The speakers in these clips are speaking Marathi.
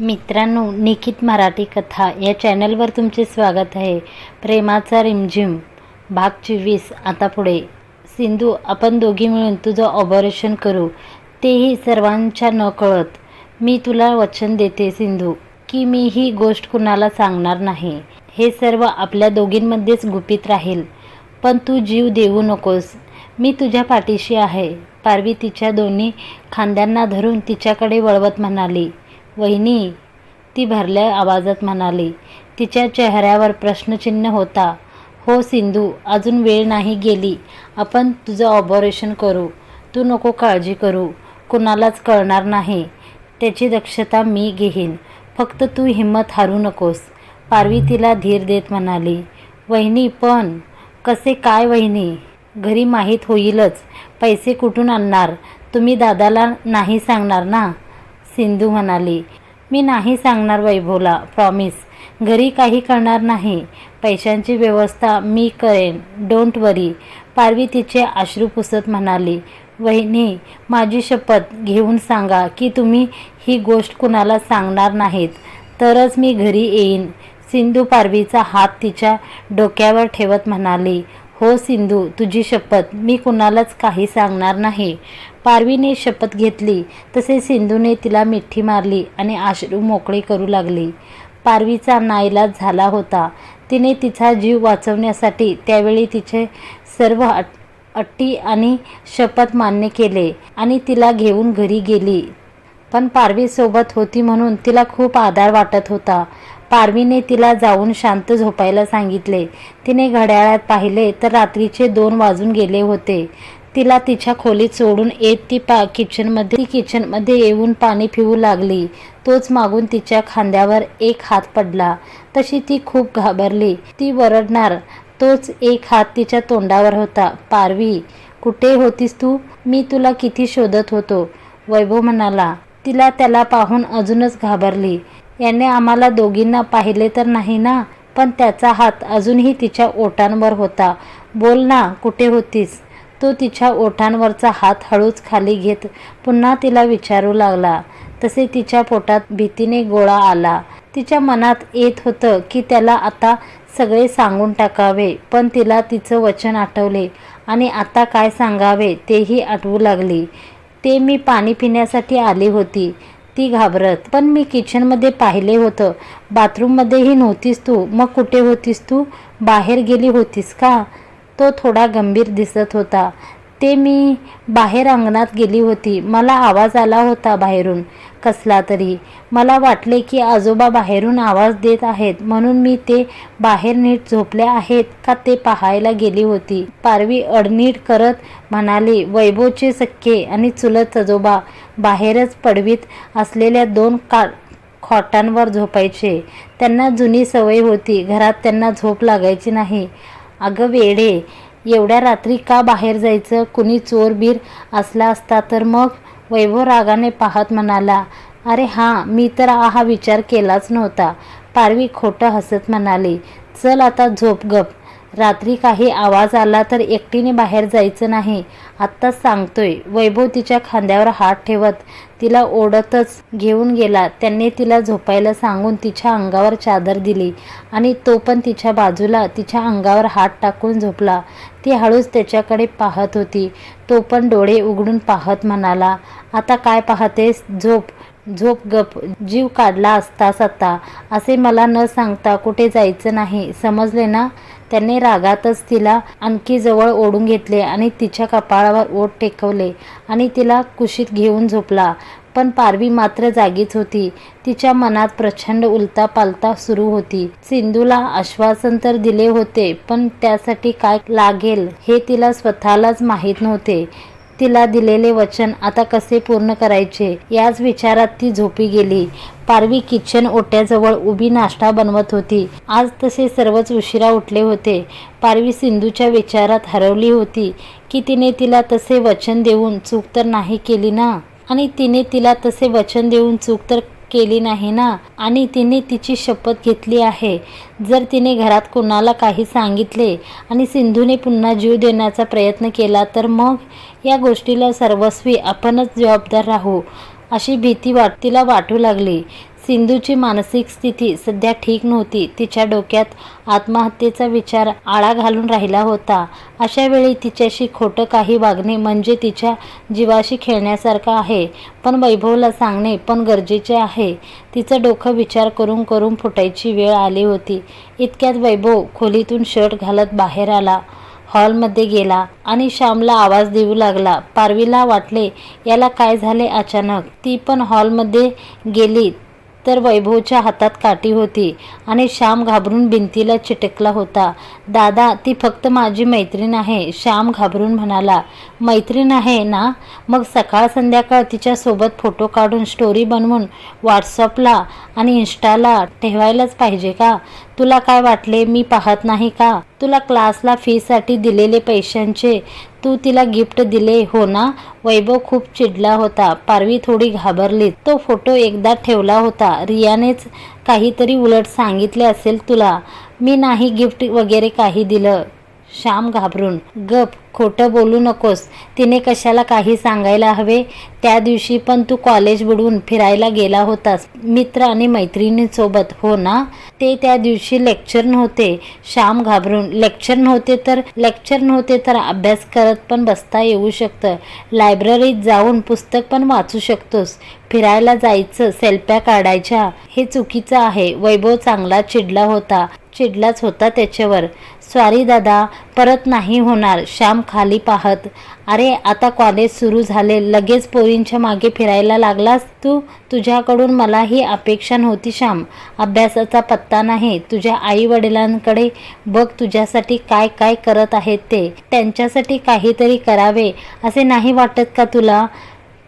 मित्रांनो निखित मराठी कथा या चॅनलवर तुमचे स्वागत आहे. प्रेमाचा रिमझिम भाग चोवीस आता पुढे. सिंधू आपण दोघी मिळून तुझं ऑपरेशन करू. तेही सर्वांच्या न कळत मी तुला वचन देते सिंधू की मी ही गोष्ट कुणाला सांगणार नाही. हे सर्व आपल्या दोघींमध्येच गुपित राहील. पण तू जीव देऊ नकोस. मी तुझ्या पाठीशी आहे. पारवी तिच्या दोन्ही खांद्यांना धरून तिच्याकडे वळवत म्हणाली. वहिनी ती भरल्या आवाजात म्हणाली तिच्या चेहऱ्यावर प्रश्नचिन्ह होता. हो सिंधू अजून वेळ नाही गेली. आपण तुझं ऑपरेशन करू. तू नको काळजी करू. कुणालाच कळणार नाही. त्याची दक्षता मी घेईन. फक्त तू हिम्मत हारू नकोस. पारवी तिला धीर देत म्हणाली वहिनी पण कसे काय वहिनी? घरी माहीत होईलच. पैसे कुठून आणणार? तुम्ही दादाला नाही सांगणार ना? सिंधू म्हणाली मी नाही सांगणार वैभवला प्रॉमिस घरी काही करणार नाही. पैशांची व्यवस्था मी करेन. डोंट वरी पारवी तिचे अश्रू पुसत म्हणाली वहिनी माझी शपथ घेऊन सांगा की तुम्ही ही गोष्ट कुणाला सांगणार नाहीत. तरच मी घरी येईन. सिंधू पारवीचा हात तिच्या डोक्यावर ठेवत म्हणाली हो सिंधू तुझी शपथ मी कुणालाच काही सांगणार नाही. पारवीने शपथ घेतली. तसे सिंधूने तिला मिठी मारली आणि आश्रू मोकळे करू लागली. पारवीचा नाईलाज झाला होता. तिने तिचा जीव वाचवण्यासाठी त्यावेळी तिचे सर्व अट अट्टी आणि शपथ मान्य केले आणि तिला घेऊन घरी गेली. पण पारवीसोबत होती म्हणून तिला खूप आधार वाटत होता. पारवीने तिला जाऊन शांत झोपायला सांगितले. तिने घड्याळात पाहिले तर रात्रीचे दोन वाजून गेले होते. तिला तिच्या खोलीत सोडून येत ती पा किचनमध्ये ती किचनमध्ये येऊन पाणी पिऊ लागली. तोच मागून तिच्या खांद्यावर एक हात पडला. तशी ती खूप घाबरली. ती वरडणार. तोच एक हात तिच्या तोंडावर होता. पारवी कुठे होतीस तू? मी तुला किती शोधत होतो वैभव म्हणाला. तिला त्याला पाहून अजूनच घाबरली. याने आम्हाला दोघींना पाहिले तर नाही ना? पण त्याचा हात अजूनही तिच्या ओटांवर होता. बोल ना कुठे होतीस? तो तिच्या ओठांवरचा हात हळूच खाली घेत पुन्हा तिला विचारू लागला. तसे तिच्या पोटात भीतीने गोळा आला. तिच्या मनात येत होतं की त्याला आता सगळे सांगून टाकावे पण तिला तिचं वचन आठवले आणि आता काय सांगावे तेही आठवू लागली. ते मी पाणी पिण्यासाठी आली होती. ती घाबरत. पण मी किचनमध्ये पाहिले होतं. बाथरूममध्येही नव्हतीस तू. मग कुठे होतीस तू? बाहेर गेली होतीस का? तो थोडा गंभीर दिसत होता. ते मी बाहेर अंगणात गेली होती. मला आवाज आला होता बाहेरून. कसला तरी. मला वाटले की आजोबा बाहेरून आवाज देत आहेत. म्हणून मी ते बाहेर नीट झोपले आहेत का ते पाहायला गेली होती. पारवी अडनीट करत म्हणाली वैभवचे सख्खे आणि चुलत आजोबा बाहेरच पडवीत असलेल्या दोन का खॉटांवर झोपायचे. त्यांना जुनी सवय होती. घरात त्यांना झोप लागायची नाही. अगं वेडे एवढ्या रात्री का बाहेर जायचं? कुणी चोर बीर असला असता तर मग? वैभव रागाने पाहत म्हणाला अरे हां मी तर हा विचार केलाच नव्हता. पारवी खोटं हसत म्हणाली चल आता झोप गप. रात्री काही आवाज आला तर एकटीने बाहेर जायचं नाही. आत्ताच सांगतोय. वैभव तिच्या खांद्यावर हात ठेवत तिला ओढतच घेऊन गेला. त्यांनी तिला झोपायला सांगून तिच्या अंगावर चादर दिली आणि तो पण तिच्या बाजूला तिच्या अंगावर हात टाकून झोपला. ती हळूच त्याच्याकडे पाहत होती. तो पण डोळे उघडून पाहत म्हणाला आता काय पाहतेस? झोप. झोप गप. जीव काढला असतास आता. असे मला न सांगता कुठे जायचं नाही. समजले ना? त्याने रागातच तिला आणखी जवळ ओढून घेतले आणि तिच्या कपाळावर ओठ टेकवले आणि तिला कुशीत घेऊन झोपला. पण पारवी मात्र जागीच होती. तिच्या मनात प्रचंड उलता पालता सुरू होती. सिंधूला आश्वासन तर दिले होते पण त्यासाठी काय लागेल हे तिला स्वतःलाच माहीत नव्हते. तिला दिलेले वचन आता कसे पूर्ण करायचे याच विचारात ती झोपी गेली. पारवी किचन ओट्याजवळ उभी नाश्ता बनवत होती. आज तसे सर्वच उशिरा उठले होते. पारवी सिंधूच्या विचारात हरवली होती की तिने तिला तसे वचन देऊन चूक तर नाही केली ना? आणि तिने तिला तसे वचन देऊन चूक तर केली नाही ना? आणि तिने तिची शपथ घेतली आहे. जर तिने घरात कोणाला काही सांगितले आणि सिंधूने पुन्हा जीव देण्याचा प्रयत्न केला तर मग? या गोष्टीला सर्वस्वी आपणच जबाबदार राहू अशी भीती वाट तिला वाटू लागली. सिंधूची मानसिक स्थिती सध्या ठीक नव्हती. तिच्या डोक्यात आत्महत्येचा विचार आळा घालून राहिला होता. अशा वेळी तिच्याशी खोटं काही वागणे म्हणजे तिच्या जीवाशी खेळण्यासारखं आहे. पण वैभवला सांगणे पण गरजेचे आहे. तिचं डोकं विचार करून करून फुटायची वेळ आली होती. इतक्यात वैभव खोलीतून शर्ट घालत बाहेर आला. हॉलमध्ये गेला आणि श्यामला आवाज देऊ लागला पारवीला वाटले याला काय झाले अचानक? ती पण हॉलमध्ये गेली तर वैभवच्या हातात काठी होती आणि श्याम घाबरून भिंतीला चिटकला होता. दादा ती फक्त माझी मैत्रीण आहे श्याम घाबरून म्हणाला. मैत्रीण आहे ना? मग सकाळ संध्याकाळ तिच्यासोबत फोटो काढून स्टोरी बनवून व्हॉट्सअपला आणि इन्स्टाला ठेवायलाच पाहिजे का? तुला काय वाटले? मी पाहत नाही का? तुला क्लासला फीसाठी दिलेले पैशांचे तू तिला गिफ्ट दिले हो ना? वैभव खूप चिडला होता. पारवी थोडी घाबरली. तो फोटो एकदा ठेवला होता. रियानेच काहीतरी उलट सांगितले असेल तुला. मी नाही गिफ्ट वगैरे काही दिलं. श्याम घाबरून गप खोटं बोलू नकोस. तिने कशाला काही सांगायला हवे? त्या दिवशी पण तू कॉलेज बुडवून फिरायला गेला होतास मित्र आणि मैत्रिणींसोबत हो ना? ते त्या दिवशी लेक्चर नव्हते. श्याम घाबरून लेक्चर नव्हते तर लेक्चर नव्हते तर अभ्यास करत पण बसता येऊ शकतं. लायब्ररीत जाऊन पुस्तक पण वाचू शकतोस. फिरायला जायचं सेल्फ्या काढायच्या. हे चुकीचं आहे. वैभव चांगला चिडला होता. चिडलाच होता त्याच्यावर. स्वारी दादा परत नाही होणार श्याम खाली पाहत. अरे आता कॉलेज सुरू झाले लगेच पोरींच्या मागे फिरायला लागलास तू? तुझ्याकडून मला ही अपेक्षा नव्हती श्याम. अभ्यासाचा पत्ता नाही. तुझ्या आई वडिलांकडे बघ तुझ्यासाठी काय काय करत आहेत ते. त्यांच्यासाठी काहीतरी करावे. असे नाही वाटत का तुला?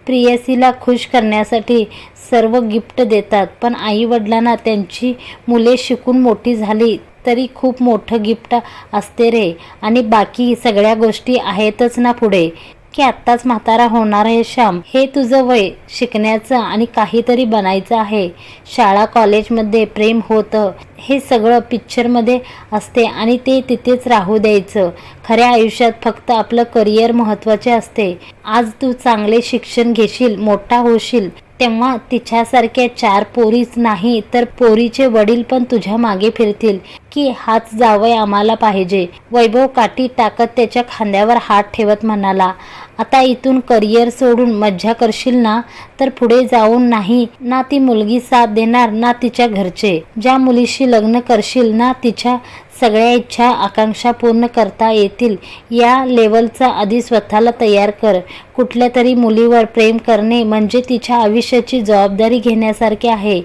प्रियसीला खुश करण्यासाठी सर्व गिफ्ट देतात. पण आई वडिलांना त्यांची मुले शिकून मोठी झाली तरी खूप मोठं गिफ्ट असते रे. आणि बाकी सगळ्या गोष्टी आहेतच ना पुढे. की आत्ताच म्हातारा होणार आहे श्याम. हे तुझं वय शिकण्याचं आणि काहीतरी बनायचं आहे. शाळा कॉलेजमध्ये प्रेम होतं. हे सगळं पिक्चरमध्ये असते आणि ते तिथेच राहू द्यायचं. खऱ्या आयुष्यात फक्त आपलं करिअर महत्त्वाचे असते. आज तू चांगले शिक्षण घेशील मोठा होशील. तेव्हा तिच्यासारख्या चार पोरीच नाही तर पोरीचे वडील पण तुझ्या मागे फिरतील की हाच जावय आम्हाला पाहिजे. वैभव काठी टाकत त्याच्या खांद्यावर हात ठेवत म्हणाला आता इथून करिअर सोडून मज्जा करशील ना? तर पुढे जाऊन नाही ना ती मुलगी साथ देणार ना तिच्या घरचे. ज्या मुलीशी लग्न करशील ना तिच्या सगळ्या इच्छा आकांक्षा पूर्ण करता येतील. या लेवलचा आधी स्वतःला तयार कर. कुठल्या तरी मुलीवर प्रेम करणे म्हणजे तिच्या आयुष्याची जबाबदारी घेण्यासारखे आहे.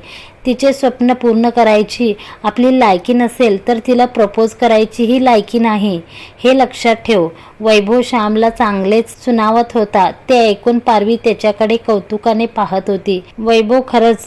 तिचे स्वप्न पूर्ण करायची आपली लायकी नसेल तर तिला प्रपोज करायची ही लायकी नाही. हे लक्षात ठेव. वैभव श्यामला चांगलेच सुनावत होता. ते ऐकून पारवी त्याच्याकडे कौतुकाने पाहत होती. वैभव खरंच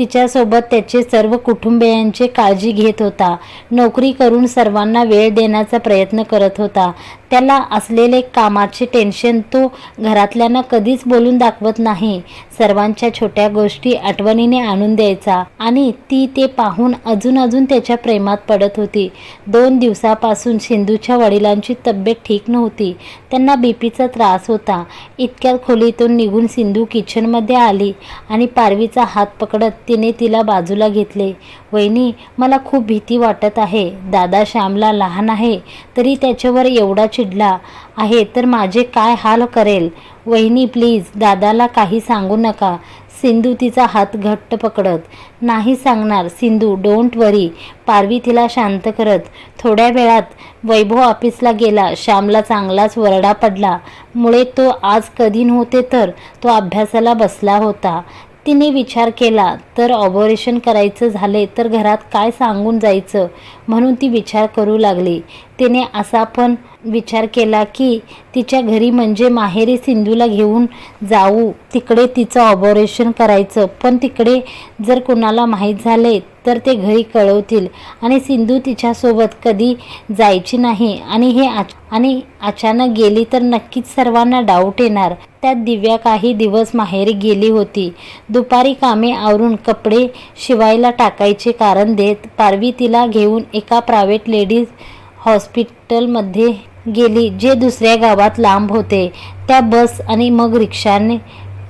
तिच्यासोबत त्याचे सर्व कुटुंबियांचे काळजी घेत होता. नोकरी करून सर्वांना वेळ देण्याचा प्रयत्न करत होता. त्याला असलेले कामाचे टेन्शन तो घरातल्यांना कधीच बोलून दाखवत नाही. सर्वांच्या छोट्या गोष्टी आठवणीने आणून द्यायचा आणि ती ते पाहून अजून अजून त्याच्या प्रेमात पडत होती. दोन दिवसापासून सिंधूच्या वडिलांची तब्येत ठीक नव्हती. त्यांना बीपीचा त्रास होता. इतक्यात खोलीतून निघून सिंधू किचनमध्ये आली आणि पारवीचा हात पकडत तिने तिला बाजूला घेतले. वहिनी मला खूप भीती वाटत आहे. दादा श्यामला लहान आहे तरी त्याच्यावर एवढा चिडला आहे तर माझे काय हाल करेल? वहिनी प्लीज दादाला काही सांगू नका. सिंधू तिचा हात घट्ट पकडत. नाही सांगणार सिंधू डोंट वरी. पारवी तिला शांत करत. थोड्या वेळात वैभव ऑफिसला गेला. श्यामला चांगलाच वरडा पडला. मुळे तो आज कधी नव्हते तर तो अभ्यासाला बसला होता. तिने विचार केला तर ऑपरेशन करायचं झाले तर घरात काय सांगून जायचं? म्हणून ती विचार करू लागली. तिने असा पण विचार केला की तिच्या घरी म्हणजे माहेरी सिंधूला घेऊन जाऊ. तिकडे तिचं ऑपरेशन करायचं. पण तिकडे जर कुणाला माहीत झाले तर ते घरी कळवतील. आणि सिंधू तिच्यासोबत कधी जायची नाही. आणि हे आच आणि अचानक गेली तर नक्कीच सर्वांना डाऊट येणार. त्यात दिव्या काही दिवस माहेरी गेली होती. दुपारी कामे आवरून कपडे शिवायला टाकायचे कारण देत पारवी तिला घेऊन एका प्रायव्हेट लेडीज हॉस्पिटलमध्ये गेली जे दुसऱ्या गावात लांब होते. त्या बस आणि मग रिक्षाने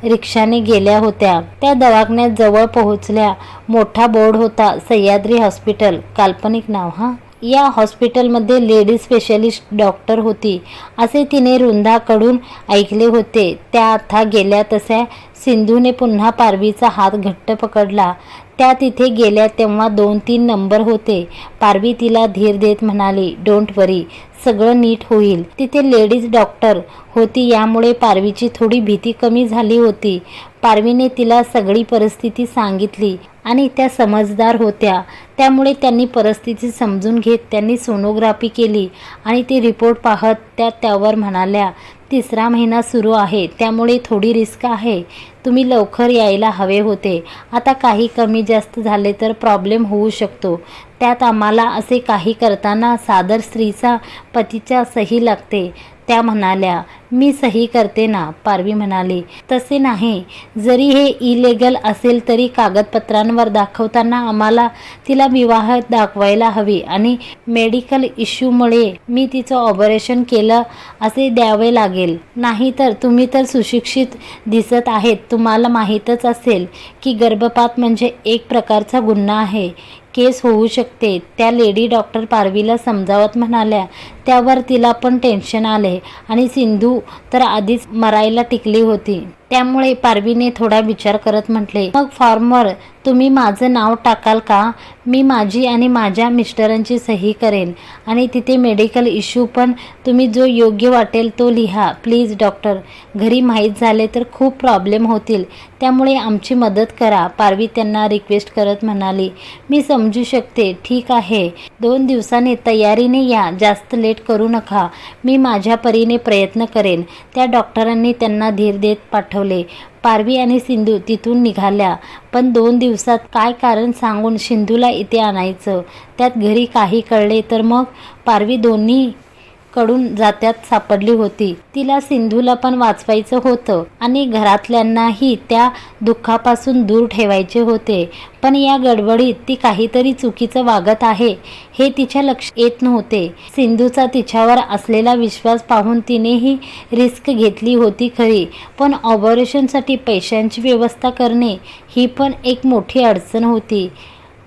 रिक्षाने गेल्या होत्या. त्या दवाखान्यात जवळ पोहोचल्या. मोठा बोर्ड होता. सह्याद्री हॉस्पिटल काल्पनिक नाव हा? या हॉस्पिटलमध्ये लेडीज स्पेशलिस्ट डॉक्टर होती असे तिने रुंदाकडून ऐकले होते. त्या आता गेल्या तशा सिंधूने पुन्हा पारवीचा हात घट्ट पकडला. त्या तिथे गेल्या तेव्हा दोन तीन नंबर होते. पारवी तिला धीर देत म्हणाली डोंट वरी सगळं नीट होईल. तिथे लेडीज डॉक्टर होती यामुळे पारवीची थोडी भीती कमी झाली होती. पारवीने तिला सगळी परिस्थिती सांगितली. आणि त्या समजदार होत्या. त्यामुळे त्यांनी परिस्थिती समजून घेत त्यांनी सोनोग्राफी केली आणि ती रिपोर्ट पाहत त्या त्यावर म्हणाल्या तिसरा महिना सुरू आहे त्यामुळे थोडी रिस्क आहे. तुम्ही लवकर यायला हवे होते. आता काही कमी जास्त झाले तर प्रॉब्लेम होऊ शकतो. त्यात आम्हाला असे काही करताना सादर स्त्रीचा पतीच्या सही लागते. त्या म्हणाल्या मी सही करते ना पारवी म्हणाली. तसे नाही. जरी हे इलेगल असेल तरी कागदपत्रांवर दाखवताना आम्हाला तिला विवाह दाखवायला हवी आणि मेडिकल इश्यूमुळे मी तिचं ऑपरेशन केलं असे द्यावे लागेल. नाही तर तुम्ही तर सुशिक्षित दिसत आहेत. तुम्हाला माहीतच असेल की गर्भपात म्हणजे एक प्रकारचा गुन्हा आहे. केस होऊ शकते. त्या लेडी डॉक्टर पारवीला समजावत म्हणाल्या त्यावर तिला पण टेन्शन आले आणि सिंधू तर आधीच मरायला टिकली होती. त्यामुळे पारवीने थोडा विचार करत म्हटले मग फॉर्मवर तुम्ही माझं नाव टाकाल का? मी माझी आणि माझ्या मिस्टरांची सही करेन आणि तिथे मेडिकल इश्यू पण तुम्ही जो योग्य वाटेल तो लिहा. प्लीज डॉक्टर घरी माहीत झाले तर खूप प्रॉब्लेम होतील त्यामुळे आमची मदत करा. पारवी त्यांना रिक्वेस्ट करत म्हणाली मी समजू शकते ठीक आहे. दोन दिवसांनी तयारीने या जास्त लेट करू नका. मी माझ्या परीने प्रयत्न करेन. त्या डॉक्टरांनी त्यांना धीर देत पाठव पाठवले. पारवी आणि सिंधू तिथून निघाल्या. पण दोन दिवसात काय कारण सांगून सिंधूला इथे आणायचं? त्यात घरी काही कळले तर मग? पारवी दोन्ही कडून जात्यात सापडली होती. तिला सिंधूला पण वाचवायचं होतं आणि घरातल्यांनाही त्या दुःखापासून दूर ठेवायचे होते. पण या गडबडीत ती काहीतरी चुकीचं वागत आहे हे तिच्या लक्ष येत नव्हते. सिंधूचा तिच्यावर असलेला विश्वास पाहून तिनेही रिस्क घेतली होती खरी पण ऑपरेशनसाठी पैशांची व्यवस्था करणे ही पण एक मोठी अडचण होती.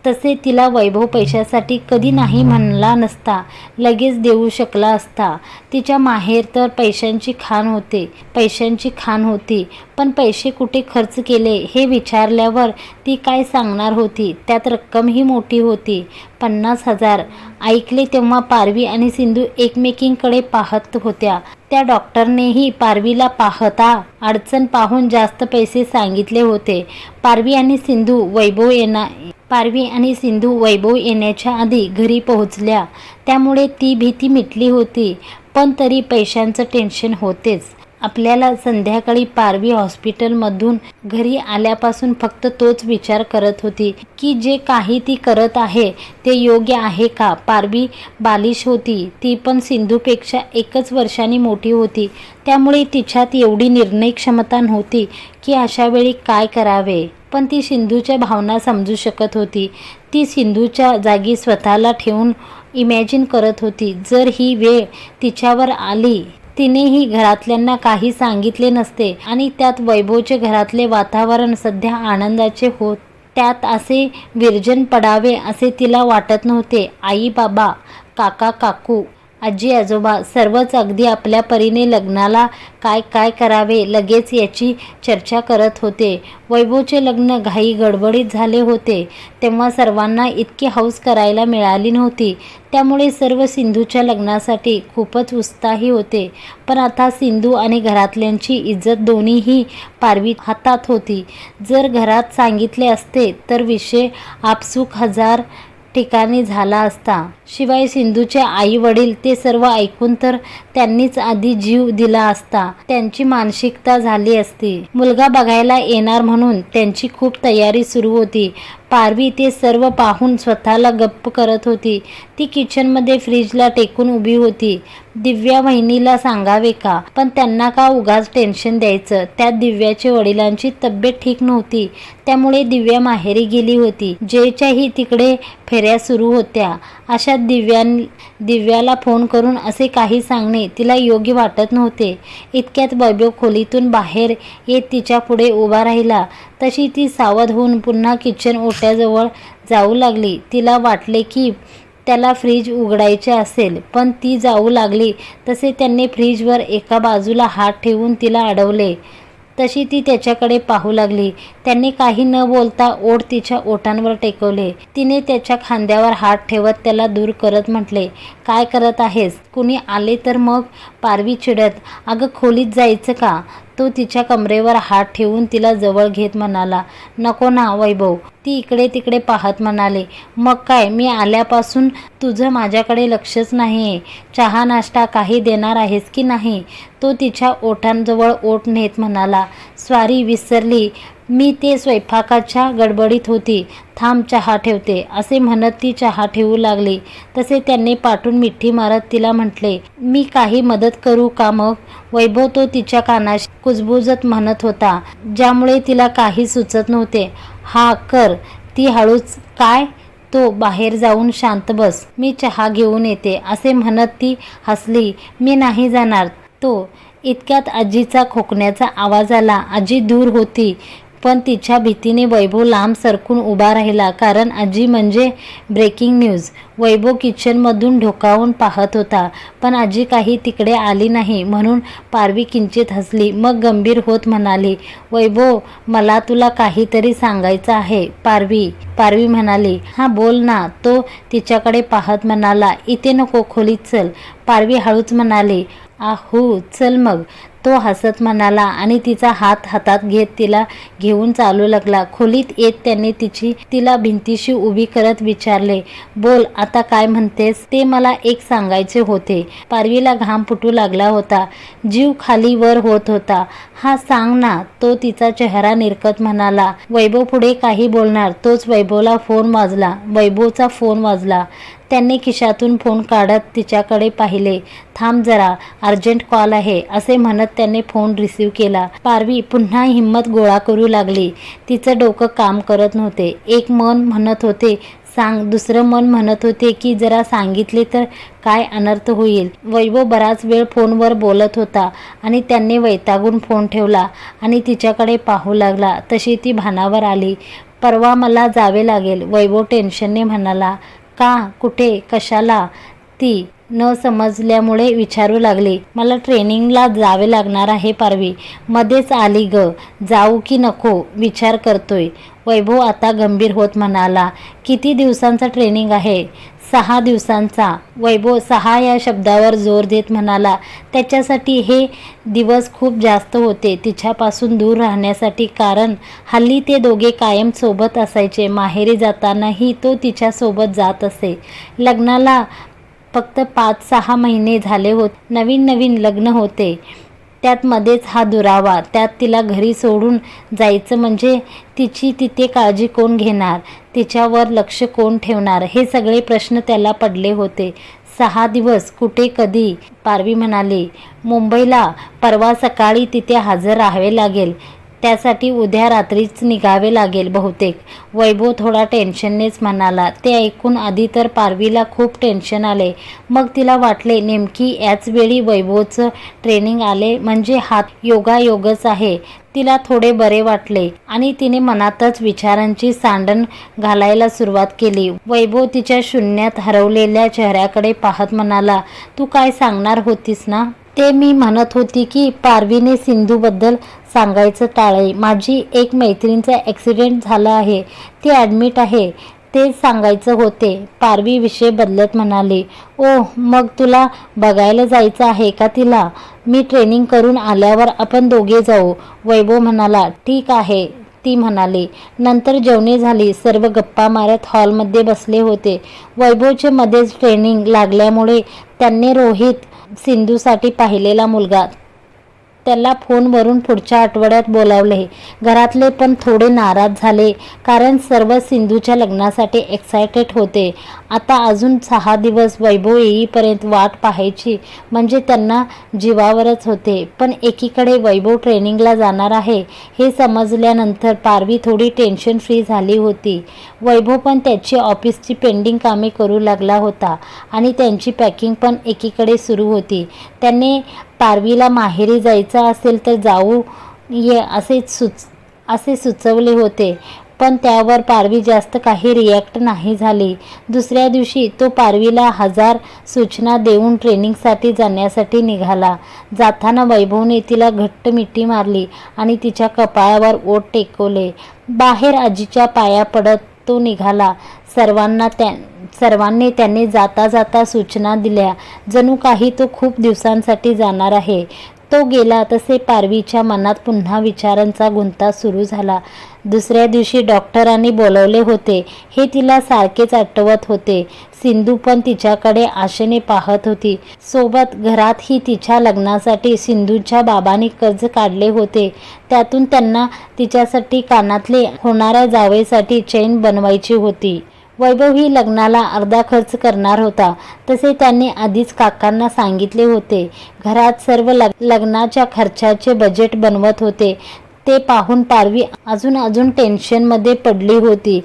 तसे तिला वैभव पैशासाठी कधी नाही म्हणला नसता लगेच देऊ शकला असता. तिच्या माहेर तर पैशांची खाण होते पैशांची खाण होती पण पैसे कुठे खर्च केले हे विचारल्यावर ती काय सांगणार होती? त्यात रक्कमही मोठी होती पन्नास हजार. ऐकले तेव्हा पारवी आणि सिंधू एकमेकींकडे पाहत होत्या. त्या डॉक्टरनेही पारवीला पाहता अडचण पाहून जास्त पैसे सांगितले होते. पारवी आणि सिंधू वैभव येणार पारवी आणि सिंधू वैभव येण्याच्या आधी घरी पोहोचल्या. त्यामुळे ती भीती मिटली होती पण तरी पैशांचं टेन्शन होतेच. आपल्याला संध्याकाळी पारवी हॉस्पिटलमधून घरी आल्यापासून फक्त तोच विचार करत होती की जे काही ती करत आहे ते योग्य आहे का? पारवी बालिश होती ती पण सिंधूपेक्षा एकच वर्षांनी मोठी होती. त्यामुळे तिच्यात एवढी निर्णय क्षमता नव्हती की अशावेळी काय करावे? पण ती सिंधूच्या भावना समजू शकत होती. ती सिंधूच्या जागी स्वतःला ठेवून इमॅजिन करत होती. जर ही वेळ तिच्यावर आली तिनेही घरातल्यांना काही सांगितले नसते आणि त्यात वैभवचे घरातले वातावरण सध्या आनंदाचे होत त्यात असे विरजन पडावे असे तिला वाटत नव्हते. आई बाबा काका काकू आजी आजोबा सर्वच अगदी आपल्या परीने लग्नाला काय काय करावे? लगेच याची चर्चा करत होते. वैभवचे लग्न घाई गडबडीत झाले होते. तेव्हा सर्वांना इतकी हौस करायला मिळाली नव्हती. त्यामुळे सर्व सिंधूच्या लग्नासाठी खूपच उत्साही होते. पण आता सिंधू आणि घरातल्यांची इज्जत दोन्हीही पारवी हातात होती. जर घरात सांगितले असते तर विषय आपसूक हजार ठिकाणी झाला असता. शिवाय सिंधूचे आई वडील ते सर्व ऐकून तर त्यांनीच आधी जीव दिला असता. त्यांची मानसिकता झाली असती. मुलगा बघायला येणार म्हणून त्यांची खूप तयारी सुरू होती. पारवी ते सर्व पाहून स्वतःला गप्प करत होती. ती किचनमध्ये फ्रीजला टेकून उभी होती. दिव्या वहिनीला सांगावे का? पण त्यांना का उगाच टेन्शन द्यायचं? त्यात दिव्याच्या वडिलांची तब्येत ठीक नव्हती. त्यामुळे दिव्या माहेरी गेली होती. जेच्याही तिकडे फेऱ्या सुरू होत्या. अशा दिव्यां दिव्याला फोन करून असे काही सांगणे तिला योग्य वाटत नव्हते. इतक्यात वैभव खोलीतून बाहेर येत तिच्या पुढे उभा राहिला. तशी ती सावध होऊन पुन्हा किचन ओट्याजवळ जाऊ लागली. तिला वाटले की त्याला फ्रीज उघडायचे असेल पण ती जाऊ लागली. तसे त्यांनी फ्रीजवर एका बाजूला हात ठेवून तिला अडवले. तशी ती त्याच्याकडे पाहू लागली. त्यांनी काही न बोलता ओढ तिच्या ओठांवर टेकवले. तिने त्याच्या खांद्यावर हात ठेवत त्याला दूर करत म्हटले काय करत आहेस? कुणी आले तर मग पारवी चिडत. अगं खोलीत जायचं का? तो तिच्या कमरेवर हात ठेवून तिला जवळ घेत म्हणाला नको ना वैभव ती इकडे तिकडे पाहत म्हणाले मग काय मी आल्यापासून तुझं माझ्याकडे लक्षच नाही आहे चहा नाश्ता काही देणार आहेस की नाही? तो तिच्या ओठांजवळ ओठ नेत म्हणाला स्वारी विसरली मी ते स्वयंपाकाच्या गडबडीत होती. थांब चहा ठेवते असे म्हणत ती चहा ठेवू लागली. तसे त्यांनी पाठून मिठी मारत तिला म्हटले मी काही मदत करू का मग? वैभव तो तिच्या कानाशी कुजबुजत म्हणत होता ज्यामुळे तिला काही सुचत नव्हते. हा कर. ती हळूच काय? तो बाहेर जाऊन शांत बस. मी चहा घेऊन येते असे म्हणत ती हसली. मी नाही जाणार. तो इतक्यात आजीचा खोकण्याचा आवाज आला. आजी दूर होती. पण तिच्या भीतीने वैभव लांब सरकून उभा राहिला. कारण आजी म्हणजे ब्रेकिंग न्यूज वैभव किचनमधून ढोकावून पाहत होता. पण आजी काही तिकडे आली नाही म्हणून पारवी किंचित हसली. मग गंभीर होत म्हणाली वैभव मला तुला काहीतरी सांगायचं आहे. पारवी पारवी म्हणाली हा बोल ना. तो तिच्याकडे पाहत म्हणाला इथे नको खोलीत चल. पारवी हळूच म्हणाली आहू चल मग. तो हसत म्हणाला आणि तिचा हात हातात घेत तिला घेऊन चालू लागला. खोलीत येत त्यांनी तिची तिला भिंतीशी उभी करत विचारले बोल आता काय म्हणतेस? ते मला एक सांगायचे होते. पारवीला घाम फुटू लागला होता. जीव खाली वर होत होता. हा सांग ना तो तिचा चेहरा निरकत म्हणाला. वैभव पुढे काही बोलणार. तोच वैभवला फोन वाजला. वैभवचा फोन वाजला. त्यांनी खिशातून फोन काढत तिच्याकडे पाहिले. थांब जरा अर्जंट कॉल आहे असे म्हणत त्याने फोन रिसीव केला. पारवी पुन्हा हिंमत गोळा करू लागली. तिचं डोकं काम करत नव्हते. एक मन म्हणत होते सांग. दुसरं मन म्हणत होते की जरा सांगितले तर काय अनर्थ होईल. वैभव बराच वेळ फोनवर बोलत होता आणि त्यांनी वैतागून फोन ठेवला आणि तिच्याकडे पाहू लागला. तशी ती भानावर आली. परवा मला जावे लागेल. वैभव टेन्शनने म्हणाला का? कुठे? कशाला? ती न समजल्यामुळे विचारू लागली. मला ट्रेनिंगला जावे लागणार आहे पारवी. मध्येच आली ग. जाऊ की नको? विचार करतोय. वैभव आता गंभीर होत म्हणाला किती दिवसांचा ट्रेनिंग आहे? सहा दिवसांचा. वैभव सहा या शब्दावर जोर देत म्हणाला त्याच्यासाठी हे दिवस खूप जास्त होते. तिच्यापासून दूर राहण्यासाठी कारण हल्ली ते दोघे कायम सोबत असायचे. माहेरी जातानाही तो तिच्यासोबत जात असे. लग्नाला फक्त पाच सहा महिने झाले होत नवीन नवीन लग्न होते. त्यात मध्येच हा दुरावा त्यात तिला घरी सोडून जायचं म्हणजे तिची तिथे काळजी कोण घेणार तिच्यावर लक्ष कोण ठेवणार हे सगळे प्रश्न त्याला पडले होते. सहा दिवस कुठे कधी? पारवी म्हणाली मुंबईला परवा सकाळी तिथे हजर राहावे लागेल. त्यासाठी उद्या रात्रीच निघावे लागेल बहुतेक. वैभव थोडा टेन्शननेच म्हणाला. ते ऐकून आधी तर पारवीला खूप टेन्शन आले. मग तिला वाटले नेमकी याच वेळी वैभवचं ट्रेनिंग आले म्हणजे हात योगायोगच आहे. तिला थोडे बरे वाटले आणि तिने मनातच विचारांची सांडण घालायला सुरुवात केली. वैभव तिच्या शून्यात हरवलेल्या चेहऱ्याकडे पाहत म्हणाला तू काय सांगणार होतीस ना? ते मी म्हणत होती की पारवीने सिंधूबद्दल सांगायचं टाळे माझी एक मैत्रिणीचा ॲक्सिडेंट झाला आहे. ती ॲडमिट आहे. ते सांगायचं होते. पारवी विषय बदलत म्हणाले ओ मग तुला बघायला जायचं आहे का तिला? मी ट्रेनिंग करून आल्यावर आपण दोघे जाऊ. वैभव म्हणाला ठीक आहे. ती म्हणाली नंतर जेवणे झाली. सर्व गप्पा मारत हॉलमध्ये बसले होते. वैभवचे मध्येच ट्रेनिंग लागल्यामुळे त्यांनी रोहित सिंधूसाठी पाहिलेला मुलगा. त्याला फोनवरून पुढच्या आठवड्यात बोलावले. घरातले पण थोडे नाराज झाले कारण सर्व सिंधूच्या लग्नासाठी एक्सायटेड होते. आता अजून सहा दिवस वैभव येईपर्यंत वाट पाहायची म्हणजे त्यांना जीवावरच होते. पण एकीकडे वैभव ट्रेनिंगला जाणार आहे हे समजल्यानंतर पारवी थोडी टेन्शन फ्री झाली होती. वैभव पण त्याची ऑफिसची पेंडिंग कामे करू लागला होता आणि त्यांची पॅकिंग पण एकीकडे सुरू होती. त्याने पारवीला माहेरी जायचं असेल तर जाऊ ये असे सुच असे सुचवले होते. पण त्यावर पारवी जास्त काही रिॲक्ट नाही झाली. दुसऱ्या दिवशी तो पारवीला हजार सूचना देऊन ट्रेनिंगसाठी जाण्यासाठी निघाला. जाताना वैभवने तिला घट्ट मिठी मारली आणि तिच्या कपाळावर ओट टेकवले. बाहेर आजीच्या पाया पडत तो निघाला. सर्वांना त्या सर्वांनी त्यांनी जाता जाता सूचना दिल्या. जणू काही तो खूप दिवसांसाठी जाणार आहे. तो गेला तसे पारवीच्या मनात पुन्हा विचारांचा गुंता सुरू झाला. दुसऱ्या दिवशी डॉक्टरांनी बोलवले होते. हे तिला सारखेच आठवत होते. सिंधू पण तिच्याकडे आशेने पाहत होती. सोबत घरातही तिच्या लग्नासाठी सिंधूच्या बाबांनी कर्ज काढले होते. त्यातून त्यांना तिच्यासाठी कानातले होणाऱ्या जावेसाठी चैन बनवायची होती. वैभव ही लग्नाला अर्धा खर्च करणार होता. तसे त्यांनी आधीच काकांना सांगितले होते. घरात सर्व लग लग्नाच्या खर्चाचे बजेट बनवत होते. ते पाहून पारवी अजून अजून टेन्शनमध्ये पडली होती.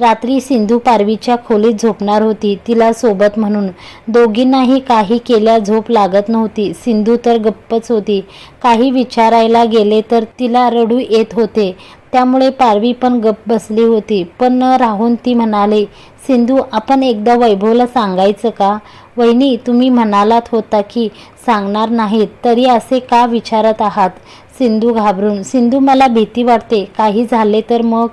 रात्री सिंधू पारवीच्या खोलीत झोपणार होती तिला सोबत म्हणून. दोघींनाही काही केल्या झोप लागत नव्हती. सिंधू तर गप्पच होती. काही विचारायला गेले तर तिला रडू येत होते. त्यामुळे पारवी पण गप्प बसली होती. पण न राहून ती म्हणाले सिंधू आपण एकदा वैभवला सांगायचं का? वहिनी तुम्ही म्हणालात होता की सांगणार नाहीत तरी असे का विचारत आहात? सिंधू घाबरून सिंधू मला भीती वाटते. काही झाले तर मग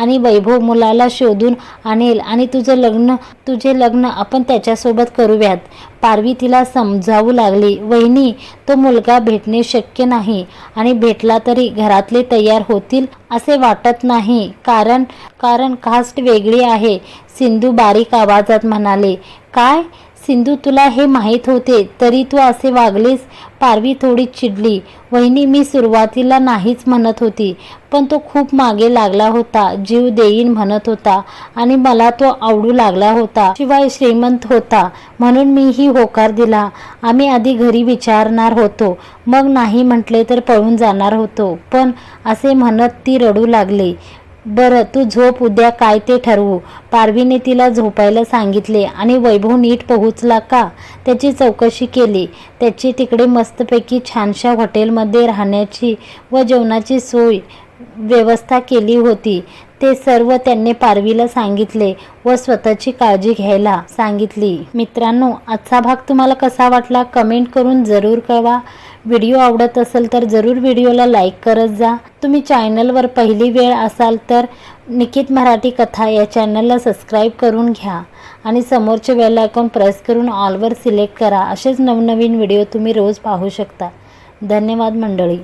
आणि वैभव मुलाला शोधून आणेल. आणि तुझं लग्न तुझे लग्न आपण त्याच्यासोबत करूयात. पारवी तिला समजावू लागली. वहिनी तो मुलगा भेटणे शक्य नाही. आणि भेटला तरी घरातले तयार होतील असे वाटत नाही. कारण कारण कास्ट वेगळी आहे. सिंधू बारीक आवाजात म्हणाले काय? सिंधू तुला हे माहीत होते तरी तू असे वागलेस पारवी थोडी चिडली. वहिनी मी सुरुवातीला नाहीच म्हणत होती पण तो खूप मागे लागला होता जीव देईन म्हणत होता आणि मला तो आवडू लागला होता शिवाय श्रीमंत होता. म्हणून मीही होकार दिला. आम्ही आधी घरी विचारणार होतो मग नाही म्हटले तर पळून जाणार होतो पण असे म्हणत ती रडू लागली. बरं तू झोप उद्या काय ते ठरवू. पारवीने तिला झोपायला सांगितले आणि वैभव नीट पोहोचला का? त्याची चौकशी केली. त्याची तिकडे मस्तपैकी छानशा हॉटेलमध्ये राहण्याची व जेवणाची सोय व्यवस्था केली होती. ते सर्व त्यांनी पारवीला सांगितले व स्वतःची काळजी घ्यायला सांगितली. मित्रांनो आजचा भाग तुम्हाला कसा वाटला कमेंट करून जरूर कळवा. व्हिडिओ आवडत असेल तर जरूर व्हिडिओला लाईक करत जा. तुम्ही चॅनलवर पहिली वेळ असाल तर निकित मराठी कथा या चॅनलला सबस्क्राईब करून घ्या आणि समोरचे बेल आयकॉन प्रेस करून ऑलवर सिलेक्ट करा. असेच नवनवीन व्हिडिओ तुम्ही रोज पाहू शकता. धन्यवाद मंडळी.